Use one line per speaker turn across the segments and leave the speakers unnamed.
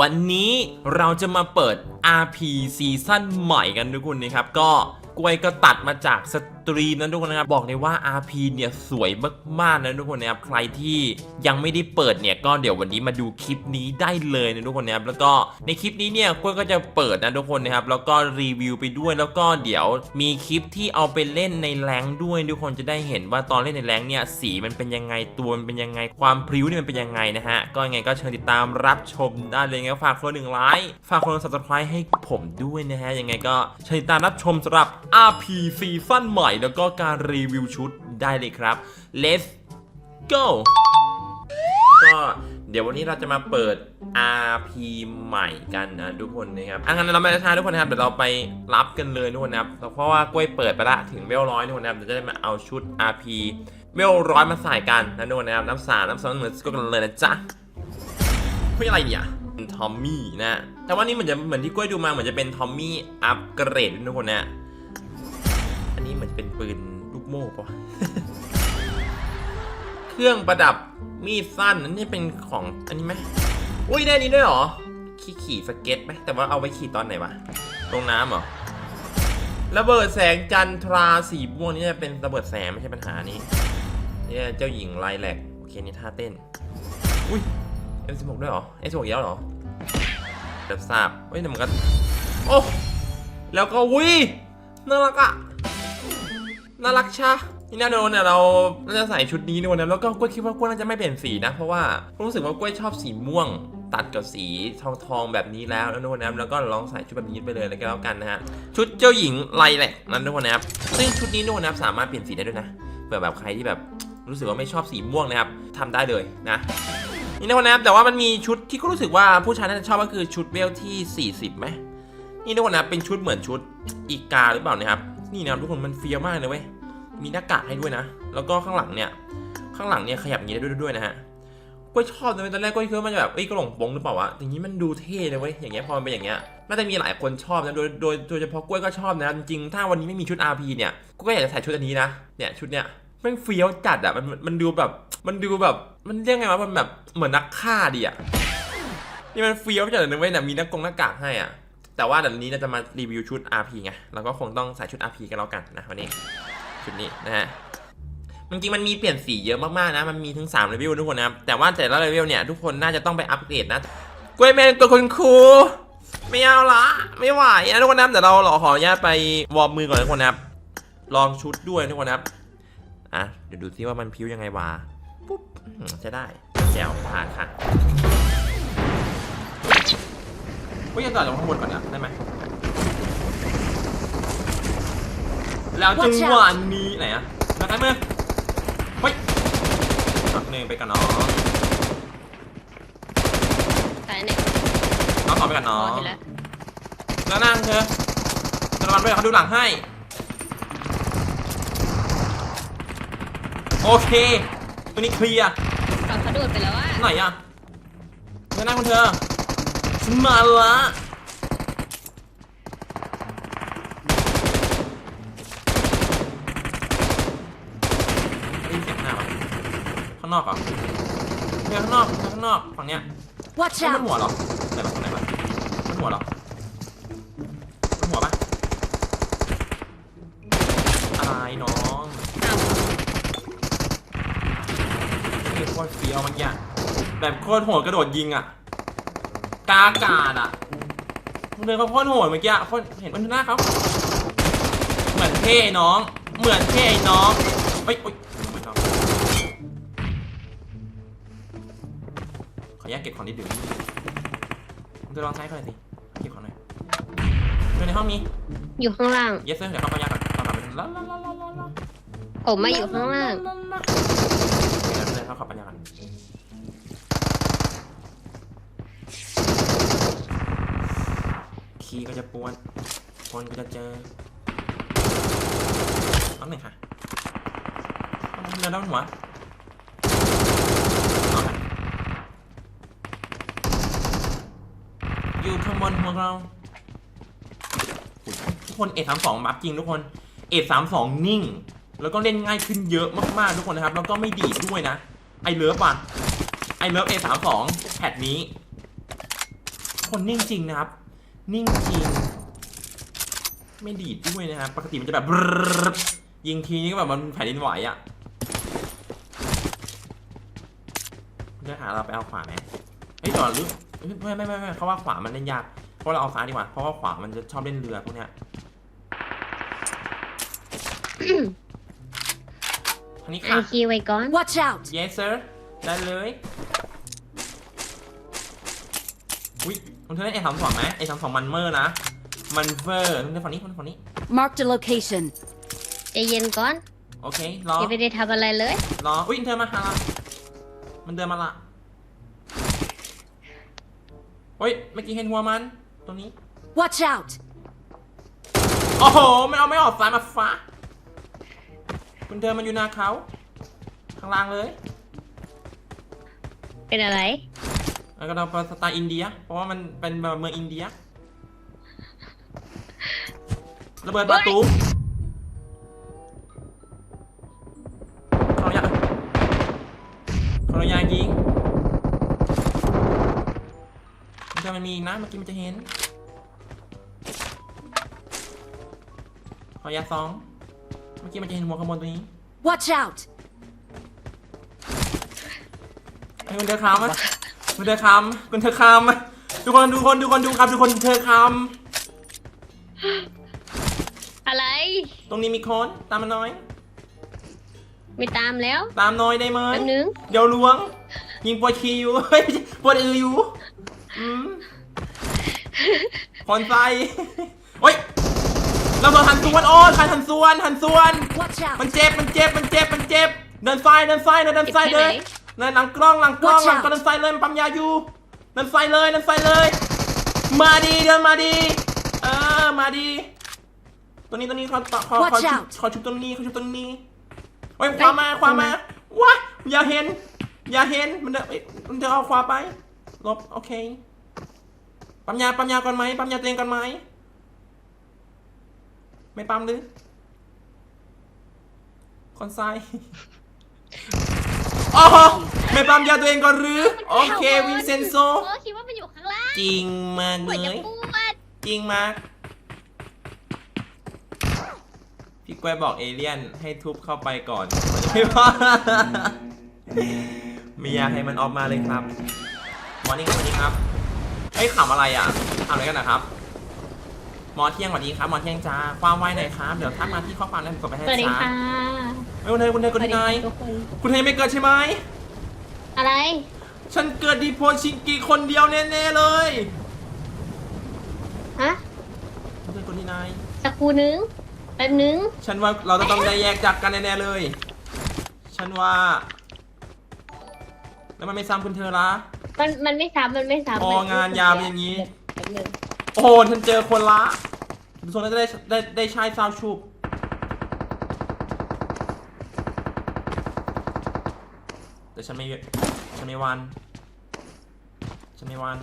วันนี้เราจะมาเปิด RP ซีซั่นใหม่กันทุกคนนะครับ ก็กล้วยก็ตัดมาจากส ตรีมนั้นทุกคนนะครับบอกเลยว่า RP เนี่ยสวยมากๆนะทุกคนนะครับใครที่ยังไม่ได้เปิดเนี่ยก็เดี๋ยววันนี้มาดูคลิปนี้ได้เลยนะทุกคนนะครับแล้วก็ในคลิปนี้เนี่ยกล้วยก็จะเปิดนะทุกคนนะครับแล้วก็รีวิวไปด้วยแล้วก็เดี๋ยวมีคลิปที่เอาไปเล่นในแรงด้วยทุกคนจะได้เห็นว่าตอนเล่นในแรงเนี่ยสีมันเป็นยังไงตัวมันเป็นยังไงความพริ้วเนี่ยมันเป็นยังไงนะฮะก็ยังไงก็เชิญติดตามรับชมได้เลยงั้นฝากคนหนึ่งไลค์ฝากคนละ subscribe ให้ผมด้วยนะฮะยังไงก็เชิญติดตามรับชมสำหรับ RP ซีซั่นใหม่แล้วก็การรีวิวชุดได้เลยครับ let's go ก็เดี๋ยววันนี้เราจะมาเปิด RP ใหม่กันนะทุกคนนะครับอะงั้นเราไม่ช้าทุกคนนะครับ เดี๋ยวเราไปรับกันเลยทุกคนนะครับ เพราะว่ากล้วยเปิดไปละถึงเวลร้อยทุกคนนะครับเดี๋ยวจะได้มาเอาชุด RP เวลร้อยมาใส่กันนะทุกคนนะครับ น้ำสาน้ำซอสเหมือนสกกันเลยนะจ๊ะเพื่ออะไรเนี่ยทอมมี่นะ แต่ว่านี่เหมือนจะเหมือนที่กล้วยดูมาเหมือนจะเป็นทอมมี่อัปเกรดทุกคนนะอั นี้เหมือนเป็นปืนลูกโม่ปะเครื่องประดับมีดสั้นนั่นนี่เป็นของอันนี้ไหมอุ้ยได้นี้ด้วยเหรอ ขี่ขี่สเก็ตไหมแต่ว่าเอาไว้ขี่ตอนไหนวะตรงน้ำเหรอระเบิดแสงจันทราสีม่วงนี่จะเป็นระเบิดแสงไม่ใช่ปัญหานี้เนี่ยเจ้าหญิงไลแลกโอเคนี่ท่าเต้นอุ้ย F16 ด้วยเหรอ F16 เยอะเหรอแบบทราบเฮ้ยแต่มันก็โอ้แล้วก็วิน่ารักอะ น่ารักชะนี่น่นอนเนี่ยเราน่าจะใส่ชุดนี้ในวันนั้นแล้วก็กล้วยคิดว่ากล้วยน่าจะไม่เปลี่ยนสีนะ เพราะว่ารู้สึกว่ากล้วยชอบสีม่วง ตัดกับสีทองทองแบบนี้แล้วนะทุกคนนะครับแล้วก็ลองใส่ชุดแบบนี้ไปเลยแล้วก็แล้วกันนะฮะชุดเจ้าหญิงไลแหลกนั่นทุกคนนะครับซึ่งชุดนี้ทุกคนนะครับสามารถเปลี่ยนสีได้ด้วยนะเผื่อแบบใครที่แบบรู้สึกว่าไม่ชอบสีม่วงนะครับทำได้เลยนะนี่นะคนนะครับแต่ว่ามันมีชุดที่ก็รู้สึกว่าผู้ชายน่าจะชอบก็คือชุดเวลที่ 40ไหมนี่ทุกคนนะครับเป็นชุดเหมือนชุดอีกาหรือเปล่านะครับนี่นะครับทุกคนมันเฟี้ยวมากเลยเว้ย มีหน้ากากให้ด้วยนะ แล้วก็ข้างหลังเนี่ย ข้างหลังเนี่ยขยับอย่างนี้ได้ด้วยด้วยนะฮะก็ชอบนะตอนแรกก็คิดว่ามันจะแบบเอ้ยกระหล่งโปงหรือเปล่าวะอย่างนี้มันดูเท่เลยเว้ย อย่างเงี้ยพอมันเป็นอย่างเงี้ย น่าจะมีหลายคนชอบนะ โดย โดยโดยเฉพาะกล้วยก็ชอบนะ จริงถ้าวันนี้ไม่มีชุด RP เนี่ยก้อยก็อยากจะใส่ชุดอันนี้นะ เนี่ยชุดเนี้ยแม่งเฟี้ยวจัดอะมันมันดูแบบ มันดูแบบ มันเรียกไงวะมันแบบเหมือนนักฆ่าดิอะนี่มันเฟี้ยวจัดเลยนะเว้ยนี่ยมีหน้ากงหน้ากากให้อะแต่ว่าเดี๋ยวนี้เราจะมารีวิวชุด RP ไงเราก็คงต้องใส่ชุด RP กันแล้วกันนะวันนี้ ชุดนี้นะฮะจริงๆมันมีเปลี่ยนสีเยอะมากๆนะ มันมีถึง3เลเวลทุกคนนะครับ แต่ว่าแต่ละเลเวลเนี่ยทุกคนน่าจะต้องไปอัปเกรดนะกล้วยแมนตัวคุณครูไม่เอาละไม่ไหวนะทุกคนนะครับเดี๋ยวเราขออนุญาตไปวอร์มมือก่อนทุกคนนะครับ ลองชุดด้วยทุกคนนะครับ อะเดี๋ยวดูซิว่ามันพิ้วยังไงวะปุ๊บจะได้แจวผ่านค่ะก็ยังต่อจากข้างบนก่อนนะได้ไหม แล้วจังหวะนี้ไหนอะมาใกล้มือเฮ้ยขับหนึ่งไปกันเนาะ
สายหนึ่ง
น้องขอไปกัน
อ๋อ
เนาะ
เห็นแล้ว
แล้วนั่งเธอจะระวังด้วยเขาดูหลังให้ โอเค ตัวนี้เคลียร์
ฝั่งเขาโดดไปแล้วอะ
ไหนอะเธอนั่งคนเธอฉันมาละได้ยินเสียงหน้าปะ ข้างนอกเหรอเธอข้างนอกเธอข้างนอกฝั่งเนี้ย
Watch
เฮ้ยมัน
out!
หัวเหรอไหนวะไหนวะมันหัวเหรอมันหัวปะอะไรน้อง
อ้าว
นี่โคตรเฟี้ยวเมันเนี่ยแบบโคตรโหดกระโดดยิงอะกาอากาศอะมันเดินเขาโคตรโหดเมื่อกี้โคตรเห็นมันหน้าเขาเหมือนเท่น้อง เหมือนเท่น้องเฮ้ยเฮ้ย องขออนุญาตเก็บของนิดเดียวมึงจะลองใช้เขาหน่อยสิเก็บของหน่อยเดินในห้องนี้
อยู่ข้างล่าง
เยสเซอร์เดี๋ยวเข้าไปยากก่อนตอนหลับไปลาลาลาลาลาลา
ผมมาอยู่ข้างล่าง
เดี๋ยวเดินเข้าขับปัญญากันคีย์ก็จะปวน คนก็จะเจอน้ำหนึ่งค่ะเดินด้านหัวเอาไป อยู่ข้างบนหัวเรา ทุกคนเอสามสองบัฟจริงทุกคนเอสามสองนิ่ง แล้วก็เล่นง่ายขึ้นเยอะมากๆทุกคนนะครับ แล้วก็ไม่ดีดด้วยนะ ไอเลิฟอะไอเลิฟ A32 แพทนี้ คนนิ่งจริงนะครับ นิ่งจริง ไม่ดีดด้วยนะครับ ปกติมันจะแบบยิงทีนี้ก็แบบมันแผ่นดินไหวอะ่ะเนื้อหาเราไปเอาขวาไหมเฮ้ยจอดลึก ไม่ไม่ไม่ไม่เขาว่าขวามันเล่นยากเพราะเราเอาซ้ายดีกว่า เพราะว่าขวามันจะชอบเล่นเรือพวกเนี้ยทางนี้
อั
ค่ะ
นคีย์ไว้ก่อน
Watch out!
yes sir ได้เลยอุ้ยคุณเธอเล่นไอ้สามสองไหมไอ้สามสองมันเมอร์นะ มันเวอร์คุณเธอฝั่งนี้คุณเธอฝั่งนี้
Marked a location.
ใจเย็นก่อน
โอเครอ
ยังไม่ได้ทำอะไรเลย
รออุ้ยเธอมาหาเรามันเดินมาละ เฮ้ยเมื่อกี้เห็นหัวมัน ตรงนี้
Watch out!
โอ้โหไม่เอาไม่ออกซ้ายมาฟ้า คุณเธอมันอยู่หน้าเขาข้างล่างเลย
เป็นอะไร
แล้วก็เราไปสไตล์อินเดีย เพราะว่ามันเป็นแบบเมืองอินเดียระเบิดประตูเขาอยากเขาอยาก มันจะมันมีอีกนะเมื่อกี้มันจะเห็น ขอยาสองเมื่อกี้มันจะเห็นหัวขโมยตัวนี้
Watch out!
ไอ้คุณเธอคำอะคุณเธอคำคุณเธอคำทุกคนทุกคนทุกคนดูครับทุกคนเธอค
อะไรำ
ตรงนี้มีคนตามมาหน่อย
ไม่ตามแล้ว
ตามหน่อยได้ไหม
แป๊บนึง
เดี๋ยวล้วง ยิงปวดคีอยู่เฮ้ยไม่ใช่ปวดอืออยู่อืม คนใส่เฮ้ยเราโดนหันส่วนโอ้ใครหันส่วนหันส่วน
Watch
มัน
out!
เจ็บ มันเจ็บ มันเจ็บ มันเจ็บ เดินซ้าย เดินซ้าย เดินซ้าย
เจ็บแค่
เลย
ไหน
เดินหลังกล้อง หลังกล้อง
Watch
หลัง
out
ก็เดินซ้ายเลยมันปั๊มยาอยู่ เดินซ้ายเลย เดินซ้ายเลย มาดี เดินมาดี เออ มาดี ตัวนี้ตัวนี้เขาเขาเขา
Watch
ชุบ
out
เขาชุบตัวนี้เขาชุบตัวนี้เฮ้ยขวามาขวามาว้าอย่าเห็น อย่าเห็น มันเดินเอ้ยมันจะเอาขวาไป ลบ โอเค ปั๊มยาปั๊มยาก่อนไหมปั๊มยาตัวเองก่อนไหมไม่ปั๊มหรือคนซ้ายโอ้โหไม่ปั๊มยาตัวเองก่อนหรือโอเควินเซนโซ
โอ้คิดว่ามันอยู่ข้างล่าง
จริงมาก
ปวด
เล
จะ
ย
ปวด
จริงมาก พี่กล้วยบอกเอเลี่ยนให้ทุบเข้าไปก่อนไม่ว่าไม่อยากให้มันออกมาเลยครับมอร์นิ่งสวัสดีครับ เฮ้ยขำอะไรอะขำอะไรกันนะครับหมอเที่ยงสวัสดีครับหมอเที่ยงจ้าความไวหน่อยครับเดี๋ยวทักมาที่ข้อความแล้วผมกดไปให้
สวัสดี
ช้า
ค่ะ
เฮ้ยคุณเทยคุณเทยคุณเทยนาย
ทุกคน
คุณเทยไม่เกิดใช่ไหม
อะไร
ฉันเกิดดีโพชิงกีคนเดียวแน่ๆเลย
ฮะ
คุณเทยคุณเทยนาย
สักครู่นึง แป๊บนึง
ฉันว่าเราจะต้องได้แยกจากกันแน่ๆเลย ฉันว่า แล้วมันไม่ซ้ำคุณเธอละ
มันมันไม่ซ้ำมันไม่ซ้ำ
พอ
มั
งานยาวเป็นอย่างนี้
แป๊บนึง
โอ้โหฉันเจอคนละดูทรงน่าจะได้ได้ได้ใช้ซาวชูบแต่ฉันไม่ฉันไม่วันฉันไม่วัน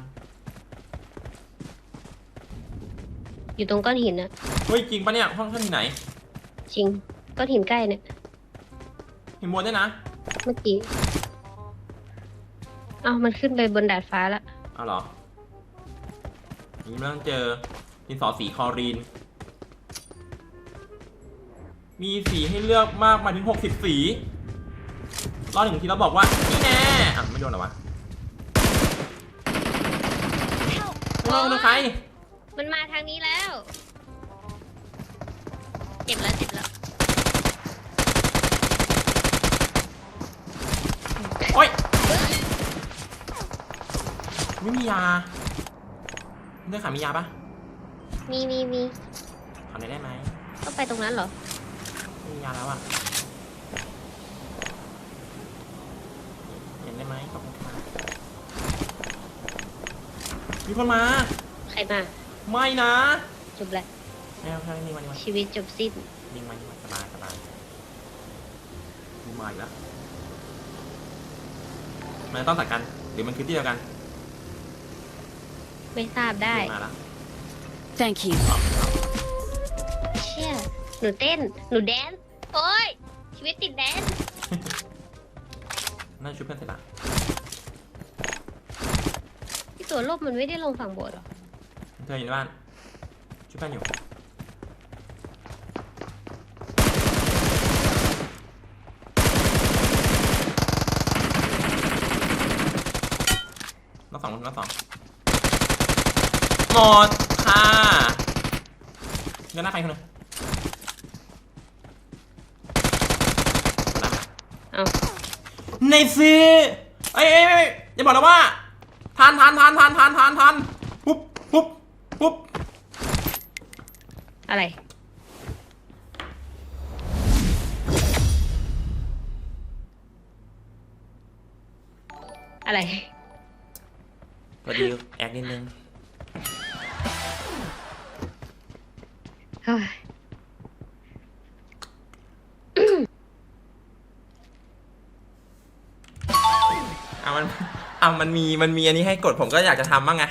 อยู่ตรงก้อนหินนะ
เฮ้ยจริงปะเนี่ยห้องท่านที่ไหน
จริงก้อนหินใกล้เนี่ย
เห็นบนด้วยนะ
เมื่อกี้ เอ้ามันขึ้นไปบนดาดฟ้าละ
อ้าวเหรอนี่ไม่ต้องเจอดินสอสีคลอรีน มีสีให้เลือกมากมายถึง60สี รอบหนึ่งทีเราบอกว่า นี่แน่อะไม่โดนเหรอวะไม่โดนใคร
มันมาทางนี้แล้ว เจ็บแล้วเจ็บแล้ว
โอ๊ย ไม่มียาเลือกขามียาปะ
มีมีมี
ขอหน่อยได้ไหม
ก็ไปตรงนั้นเหรอ
ไม่มียาแล้วอะเห็นได้ไหมขอบคุณครับมีคนมา
ใครมา
ไม่นะ
จบแล้ว
ไม่เอาไม่นี่มานี่มา
ชีวิตจบสิ้น
ยิงมายิงมาสบายสบายมีมาอีกแล้วมันต้องตัดกันหรือมันคือที่เดียวกัน
ไม่ทราบได้
มาแล้ว
Thank you.
เชี่ย หนูเต้น หนูแดนซ์โอ้ย ชีวิตติดแดนซ์
น่าจะชุบเพื่อนเสร็จละ
ตัวลบมันไม่ได้ลงฝั่งโบสถ์เหรอ
เธออยู่ในบ้านช่วยกันอยู่นับสองนับสอง หมดค่ะเดินหน้าไปคนหนึงน้ำมา
เอา
ในซีเอ้ยเอ้ยเอ้ยอย่าบอกนะว่าทานทานทานทานทานทานทานปุ๊บปุ๊บปุ๊บ
อะไร อะไร
พอดีแอคนิดนึง อะมันอะมันมีมันมีอันนี้ให้กดผมก็อยากจะทำบ้างไง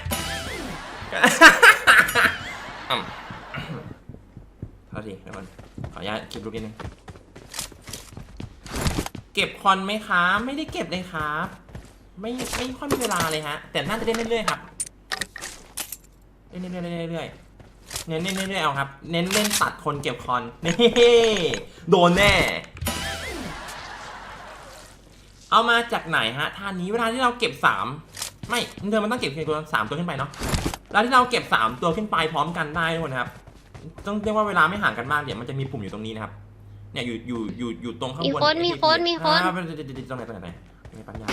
อืมโทษทีเดี๋ยวก่อนขออนุญาตเก็บรูปนิดนึงเก็บคอนไหมครับไม่ได้เก็บเลยครับ ไม่ไม่ค่อยมีเวลาเลยฮะ แต่น่าจะเล่นเรื่อยๆครับ เล่นเรื่อยๆเรื่อยๆ เน้นเล่นเรื่อยๆเอาครับ เน้นเล่นตัดคนเก็บคอนนี่โดนแน่ เอามาจากไหนฮะท่านนี้เวลาที่เราเก็บสามไม่เธอมันต้องเก็บเพียงตัวสามตัวขึ้นไปเนาะเวลาที่เราเก็บสามตัวขึ้นไปพร้อมกันได้ทุกคนครับ ต้องเรียกว่าเวลาไม่ห่างกันมากเดี๋ยวมันจะมีปุ่มอยู่ตรงนี้นะครับ เนี่ยอยู่อยู่อยู่อยู่ตรงข้างบน
มีคนมีคนมีคน
อ่าเดี๋ยวๆๆๆตรงไหนตรงไหนตรงไหนมีปัญญา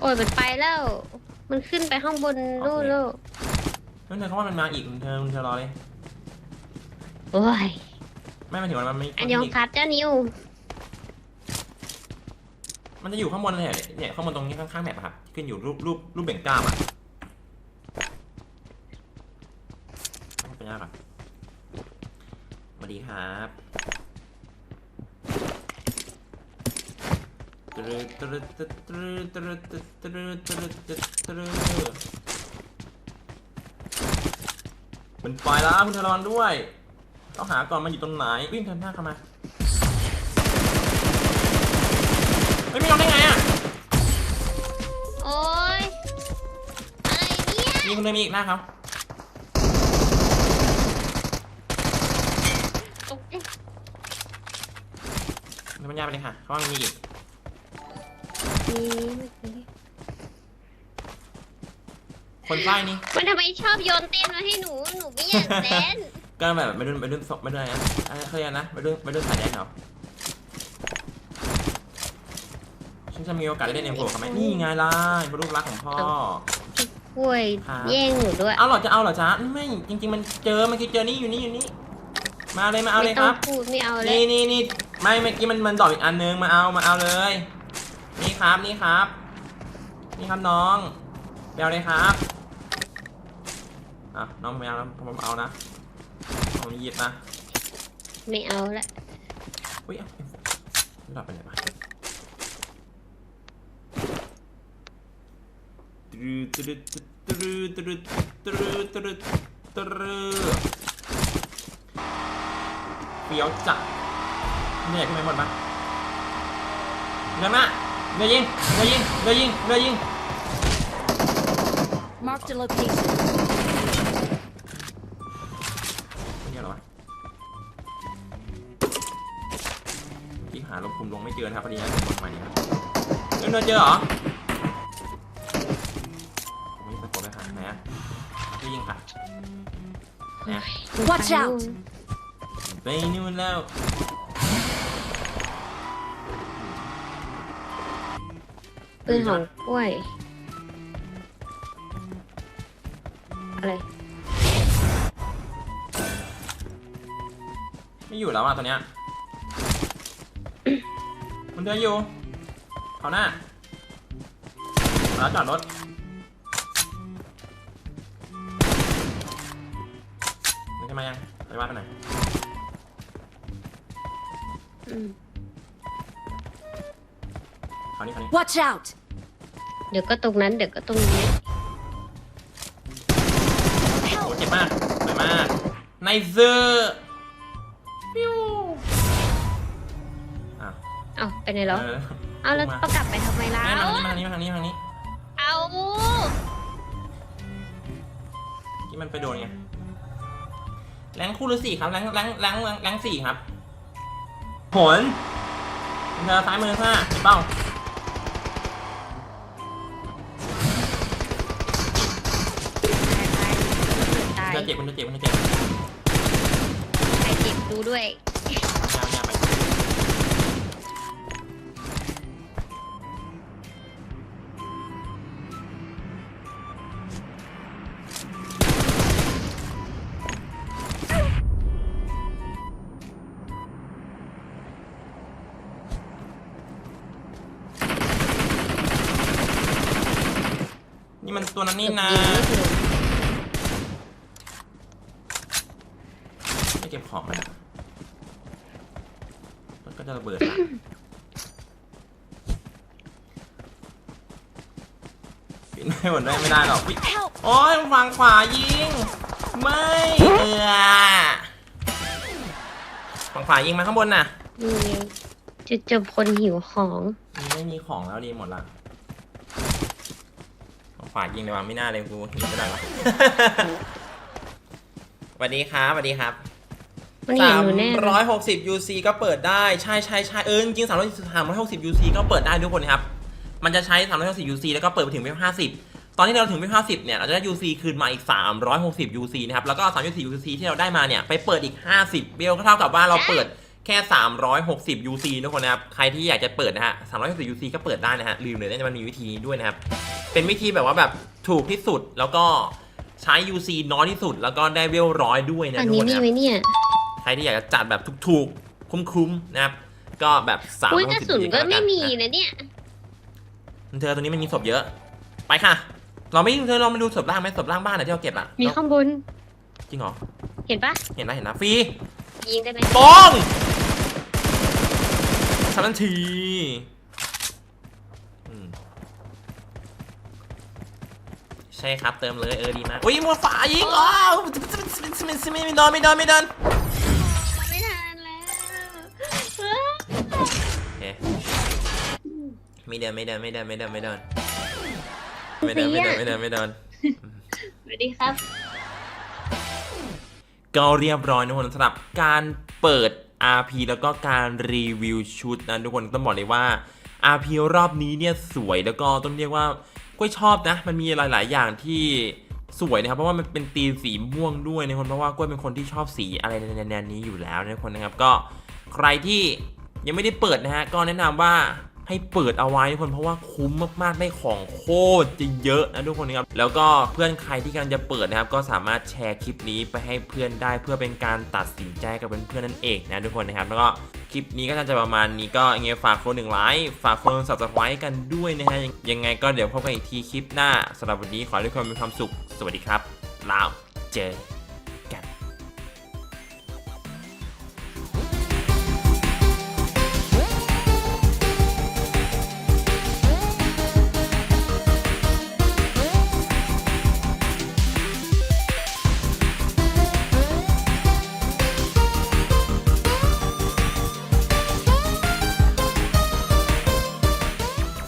โอ้ยมันไปแล้ว มันขึ้นไปข้างบนนู่นแล้ว
นั่นเธอเขาว่ามันมาอีกเธอเธอรอเลย
โอ้ย
ไม่หมายถึงว่ามันไม่
อันยองคัดเจ้านิว
มันจะอยู่ข้างบนเลยเนี่ยเนี่ยข้างบนตรงนี้ข้างๆแมปอะครับที่ขึ้นอยู่รูปรูปรูปเบ่งกล้ามอะต้องปัญญาก่อนสวัสดีครับตรึตรึตรึตรึตรึตรึตรึ ตรึตรึตรึมันไปแล้วคุณเธอระวังด้วยต้องหาก่อนมันอยู่ตรงไหนวิ่งเทินหน้าเข้ามาเฮ้ยไม่ยอมได้ไงอะ
โอ้ยอะไรเนี่ย
มีคนเดินมีอีกหน้าครับ
ตกใจ
เดินปัญญาไปเลยค่ะเขาว่ามันมีอีก
มีเมื่อกี้
คนใต้นี่
มันทำไมชอบโยนเต้นมาให้หนู หนูไม่อยากเต้น
ก็แบบไม่รุ่นไม่รุ่นศพไม่รุ่นอะไรนะอะไรเขาเรียกนะไม่รุ่นไม่รุ่นสายแดนเหรอฉันจะมีโอกาสได้เล่นเอ็มโฟกับไหมนี่ไงล่ะเป็นรูปรักของพ่อ
กล้วย
ครับ
แย่งหนูด้วย
เอาเหรอจะเอาเหรอจ๊ะไม่จริง ๆ มันเจอเมื่อกี้เจอนี่อยู่นี่อยู่นี่ มาเลยมาเอาเลย
ไม่
ค
ต้อ
รั
ง
บ
พูดไม่เอาเลย
นี่นี่นี่ไม่เมื่อกี้มันมันดอกอีกอันนึงมาเอามาเอาเลย นี่ครับนี่ครับ นี่ครับน้องไปเอาเลยครับ อะน้องไม่เอาแล้วผมเอานะผมหยิบนะ
ไม่เอาละ
อุ้ยเอ้าหลับไปไหนวะตรึตรึตรึตรึตรึตรึตรึเปรี้ยวจัดเนี่ยขึ้นไปหมดปะเดินมาเดินยิงเดินยิงเดินยิงเดินยิง
Marked a location.
ลงคุมลงไม่เจอนะครับพอดีนะผมมานี่ครับเดินเดินเจอเหรอผมไม่ไปกดเลยค่ะไหนอะที่ยิงค่ะนะ
Watch out
ไปนู่นแล้ว
ปืนของกล้วย อะไร
ไม่อยู่แล้วอะตอนเนี้ย มันเดินอยู่เขาหน้ามาแล้วจอดรถมันจะมายังไปว่าไปไหน
อืม
เขานี่เขานี่
Watch out!
เดี๋ยวก็ตรงนั้นเดี๋ยวก็ตรงนี้
โอ้เจ็บมากสวยมากในเซอร์
ไปไหนเห
รอ
เอาแล้วต้องกลับไปทำไมล่ะ
มาทางนี้ทางนี้ทางนี้
เอา
ที่มันไปโดนไงแรงคู่หรือสี่ครับแรงแรงแรงแรงสี่ครับ ผลเธอซ้ายมือห้าเป้า
ต
เจ็บมันจะเจ็บมันจะเจ็บ
ใครเจ็บดูด้วย
นี่มันตัวนั้นนี่นะไม่เก็บของเลยมันก็จะระเบิดละปิดไม่หมดได้ไม่ได้หรอกอุ๊ย
Help!
โอ้ยฝั่งขวายิง ไม่เออฝั่งขวายิงมาข้างบนน่ะ
นี่ไงจุดจบคนหิวของ
ไม่มีของแล้วดีหมดละฝั่งข วายิงเลยว่ะไม่น่าเลยกูหิวไม่ได้หรอกสวัสดีครับสวัสดีครับ
มันเห็นหนูแน่
ร้อยหกสิบ UC ก็เปิดได้ใช่ใช่ใช่เออจริงๆสามร้อยสามร้อยหกสิบ UC ก็เปิดได้ทุกคนครับ มันจะใช้สามร้อยหกสิบ UC แล้วก็เปิดไปถึงเวฟห้าสิบตอนที่เราถึงเวฟห้าสิบเนี่ยเราจะได้ UC คืนมาอีกสามร้อยหกสิบ UC นะครับแล้วก็สามร้อยสิบ UC ที่เราได้มาเนี่ยไปเปิดอีกห้าสิบเบลก็เท่ากับว่าเราเปิด แค่ 360 UC ทุกคนนะครับ ใครที่อยากจะเปิดนะฮะ 360 UC ก็เปิดได้นะฮะ ลืมเลยนะมันมีวิธีนี้ด้วยนะครับ เป็นวิธีแบบว่าแบบถูกที่สุด แล้วก็ใช้ UC น้อยที่สุด แล้วก็ได้เวลร้อยด้วยนะ
อัน
ทุก
นี้
คน
มี
นะครับ
ไหมเนี่ย
ใครที่อยากจะจัดแบบถูกๆ คุ้มๆ นะครับ ก็แบบสาม
อุ้ยกระสุนก็ไม่มีนะเนี่ย
เธอตัวนี้มันมีศพเยอะ ไปค่ะ เราไม่เธอเรามาดูศพล่างไหมศพล่างบ้านอะที่เราเก็บอะ
มีข้างบน
จริงเหรอ
เห็นปะ
เห็นนะเห็นนะฟรี
ยิงได้ไหม
ปอง ทันทีใช่ครับเติมเลยเออดีมากอุ้ยมัวฝายิงอ๋อไม่ไม่โดนไม่โดนไม่โดน
ไม่ทันแล้ว
โอเคไม่เดินไม่เดินไม่เดินไม่เดินไม่เดินไม่เดินไม่เดินไม่เดินไม่เดิน
สวัสดีครับ
ก็เรียบร้อยนะทุกคนสำหรับการเปิด RP แล้วก็การรีวิวชุดนะทุกคนต้องบอกเลยว่า RP รอบนี้เนี่ยสวยแล้วก็ต้องเรียกว่าก้อยชอบนะ มันมีหลาย ๆ อย่างที่สวยนะครับ เพราะว่ามันเป็นตีมสีม่วงด้วยนะคนเพราะว่าก้อยเป็นคนที่ชอบสีอะไรในแนวนี้อยู่แล้วนะคนนะครับก็ใครที่ยังไม่ได้เปิดนะฮะก็แนะนำว่า ให้เปิดเอาไว้ทุกคนเพราะว่าคุ้มมากๆได้ของโคตรจะเยอะนะทุกคนนะครับแล้วก็เพื่อนใครที่กำลังจะเปิดนะครับก็สามารถแชร์คลิปนี้ไปให้เพื่อนได้เพื่อเป็นการตัดสินใจกับเพื่อนๆนั่นเองนะทุกคนนะครับแล้วก็คลิปนี้ก็น่าจะประมาณนี้ก็ยังไงฝากคนหนึ่งไลค์ฝากคนสับสไครต์กันด้วยนะฮะยังไงก็เดี๋ยวพบกันอีกทีคลิปหน้าสำหรับวันนี้ขอให้ทุกคนมีความสุข สวัสดีครับลาวเจอ